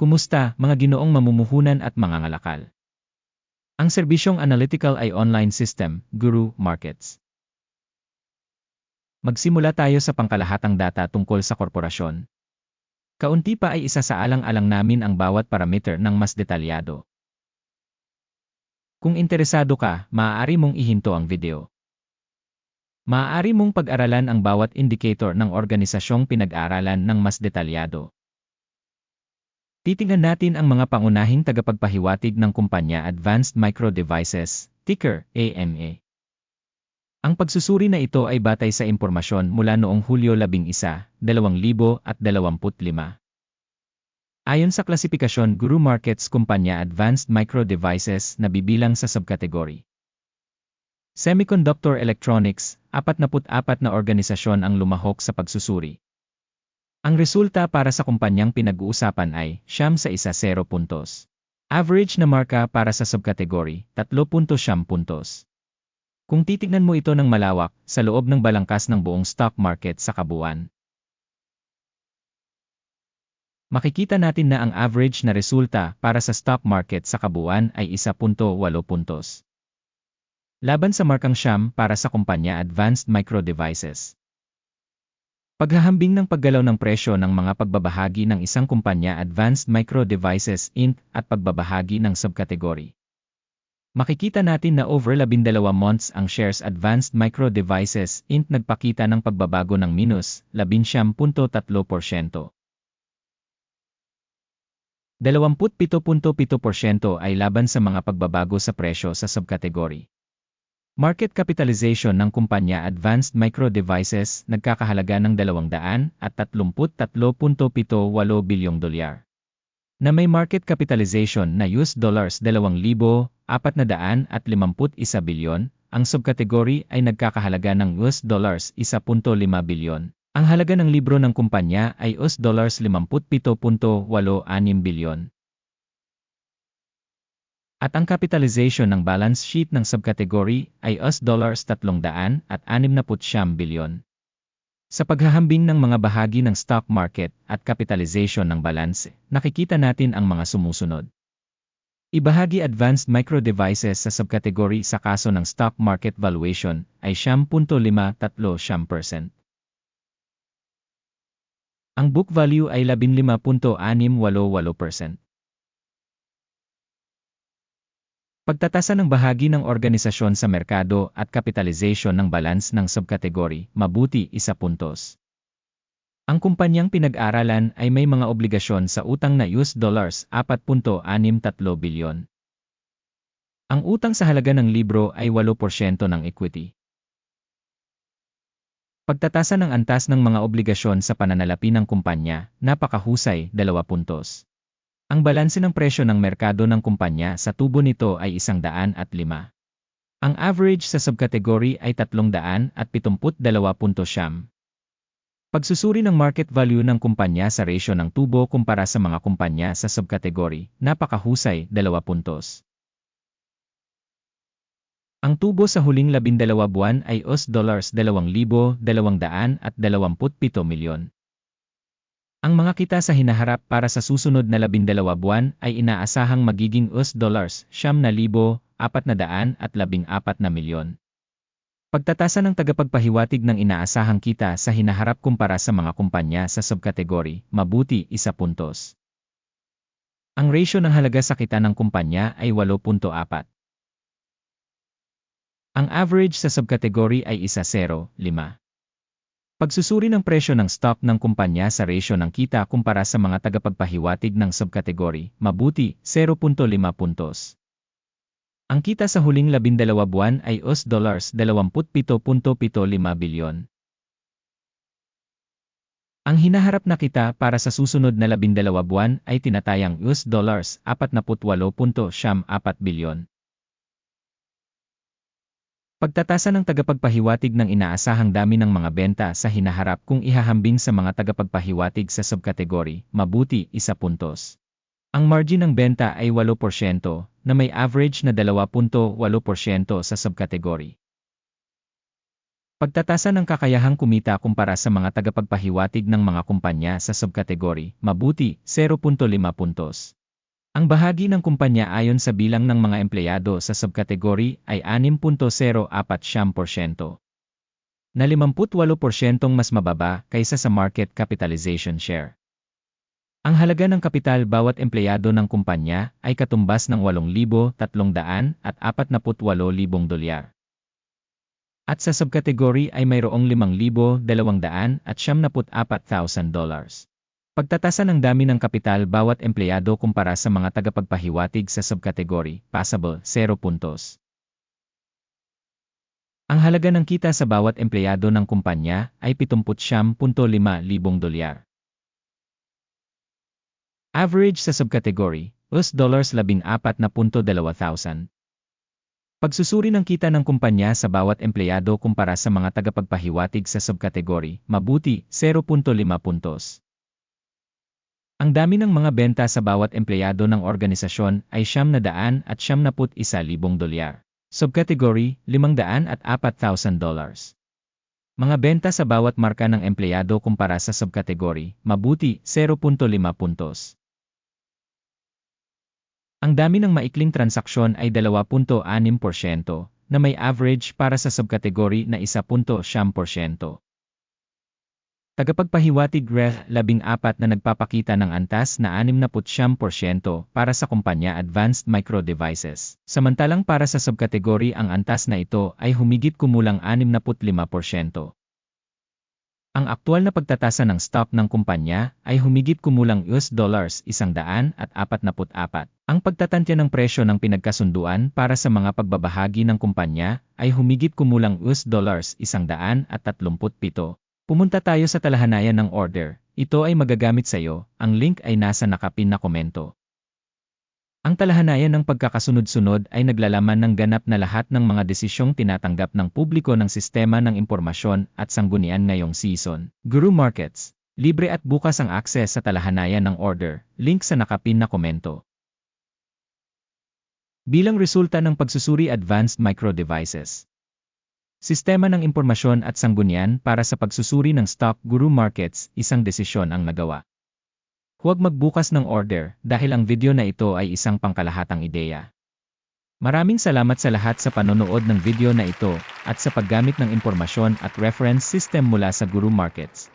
Kumusta, mga ginoong mamumuhunan at mga ngalakal? Ang serbisyong analytical ay online system, Guru Markets. Magsimula tayo sa pangkalahatang data tungkol sa korporasyon. Kaunti pa ay isa sa alang-alang namin ang bawat parameter ng mas detalyado. Kung interesado ka, maaari mong ihinto ang video. Maaari mong pag-aralan ang bawat indicator ng organisasyong pinag-aralan ng mas detalyado. Titingnan natin ang mga pangunahing tagapagpahiwatig ng kumpanya Advanced Micro Devices, ticker AMA. Ang pagsusuri na ito ay batay sa impormasyon mula noong Hulyo 11, 2025. Ayon sa klasifikasyon Guru Markets Kumpanya Advanced Micro Devices na bibilang sa subkategory. Semiconductor Electronics, 44 na organisasyon ang lumahok sa pagsusuri. Ang resulta para sa kumpanyang pinag-uusapan ay siyam sa isa 0 puntos. Average na marka para sa subkategory, 3.7 puntos. Kung titignan mo ito ng malawak, sa loob ng balangkas ng buong stock market sa kabuuan, makikita natin na ang average na resulta para sa stock market sa kabuuan ay 1.8 puntos. Laban sa markang siyam para sa kumpanya Advanced Micro Devices. Paghahambing ng paggalaw ng presyo ng mga pagbabahagi ng isang kumpanya Advanced Micro Devices Inc. at pagbabahagi ng subkategory. Makikita natin na over 12 months ang shares Advanced Micro Devices Inc. nagpakita ng pagbabago ng minus 11.3%. 27.7% ay laban sa mga pagbabago sa presyo sa subkategory. Market capitalization ng kumpanya Advanced Micro Devices nagkakahalaga ng 200 at 33.78 bilyong dolyar. Na may market capitalization na US dollars 2,451 bilyon, ang subkategory ay nagkakahalaga ng US dollars 1.5 bilyon. Ang halaga ng libro ng kumpanya ay US dollars 57.86 bilyon. At ang capitalization ng balance sheet ng subcategory ay US dollars 300 at 69 bilyon. Sa paghahambing ng mga bahagi ng stock market at capitalization ng balance, nakikita natin ang mga sumusunod. Ibahagi advanced micro devices sa subcategory sa kaso ng stock market valuation ay 10.53%. Ang book value ay 15.688%. Pagtatasa ng bahagi ng organisasyon sa merkado at kapitalization ng balance ng subkategory, mabuti isa puntos. Ang kumpanyang pinag-aralan ay may mga obligasyon sa utang na US dollars 4.63 bilyon. Ang utang sa halaga ng libro ay 8% ng equity. Pagtatasa ng antas ng mga obligasyon sa pananalapi ng kumpanya, napakahusay, 2 puntos. Ang balanse ng presyo ng merkado ng kumpanya sa tubo nito ay 105. Ang average sa subkategory ay 372.7. Pagsusuri ng market value ng kumpanya sa ratio ng tubo kumpara sa mga kumpanya sa subkategory, napakahusay, 2 puntos. Ang tubo sa huling 12 buwan ay US dollars 2,227 milyon. Ang mga kita sa hinaharap para sa susunod na labindalawa buwan ay inaasahang magiging US dollars siyam na libo, apat na daan at labing apat na milyon. Pagtatasa ng tagapagpahiwatig ng inaasahang kita sa hinaharap kumpara sa mga kumpanya sa subkategory, mabuti isa puntos. Ang ratio ng halaga sa kita ng kumpanya ay 8.4. Ang average sa subkategory ay 1.05. Pagsusuri ng presyo ng stock ng kumpanya sa ratio ng kita kumpara sa mga tagapagpahiwatig ng subkategory, mabuti, 0.5 puntos. Ang kita sa huling 12 buwan ay US dollars 27.75 bilyon. Ang hinaharap na kita para sa susunod na 12 buwan ay tinatayang US dollars 48.74 bilyon. Pagtatasa ng tagapagpahiwatig ng inaasahang dami ng mga benta sa hinaharap kung ihahambing sa mga tagapagpahiwatig sa subkategory, mabuti isa puntos. Ang margin ng benta ay 8% na may average na 2.8% sa subkategory. Pagtatasa ng kakayahang kumita kumpara sa mga tagapagpahiwatig ng mga kumpanya sa subkategory, mabuti, 0.5 puntos. Ang bahagi ng kumpanya ayon sa bilang ng mga empleyado sa subkategory ay 6.04%, na 58% mas mababa kaysa sa market capitalization share. Ang halaga ng kapital bawat empleyado ng kumpanya ay katumbas ng 8,348 dolyar. At sa subkategory ay mayroong 5,200 at 74,000 dollars. Pagtatasa ng dami ng kapital bawat empleyado kumpara sa mga tagapagpahiwatig sa subkategory, passable, 0 puntos. Ang halaga ng kita sa bawat empleyado ng kumpanya ay 79.5 libong dolyar. Average sa subkategory, US dollars 14.2,000. Pagsusuri ng kita ng kumpanya sa bawat empleyado kumpara sa mga tagapagpahiwatig sa subkategory, mabuti, 0.5 puntos. Ang dami ng mga benta sa bawat empleyado ng organisasyon ay siyam na daan at siyam na put isa libong dolyar. Subkategory, 500 at 4,000 dollars. Mga benta sa bawat marka ng empleyado kumpara sa subkategory, mabuti, 0.5 puntos. Ang dami ng maikling transaksyon ay 2.6% na may average para sa subkategory na 1.7%. Tagapagpahiwatig REH 14 na nagpapakita ng antas na 69% para sa kumpanya Advanced Micro Devices. Samantalang para sa subkategory ang antas na ito ay humigit kumulang 65%. Ang aktual na pagtatasa ng stock ng kumpanya ay humigit kumulang US dollars 144. Ang pagtatantya ng presyo ng pinagkasunduan para sa mga pagbabahagi ng kumpanya ay humigit kumulang US dollars 137. Pumunta tayo sa talahanayan ng order. Ito ay magagamit sa iyo. Ang link ay nasa nakapin na komento. Ang talahanayan ng pagkakasunod-sunod ay naglalaman ng ganap na lahat ng mga desisyong tinatanggap ng publiko ng sistema ng impormasyon at sanggunian ngayong season. Guru Markets. Libre at bukas ang akses sa talahanayan ng order. Link sa nakapin na komento. Bilang resulta ng pagsusuri Advanced Micro Devices. Sistema ng impormasyon at sanggunian para sa pagsusuri ng stock Guru Markets, isang desisyon ang nagawa. Huwag magbukas ng order dahil ang video na ito ay isang pangkalahatang ideya. Maraming salamat sa lahat sa panonood ng video na ito at sa paggamit ng impormasyon at reference system mula sa Guru Markets.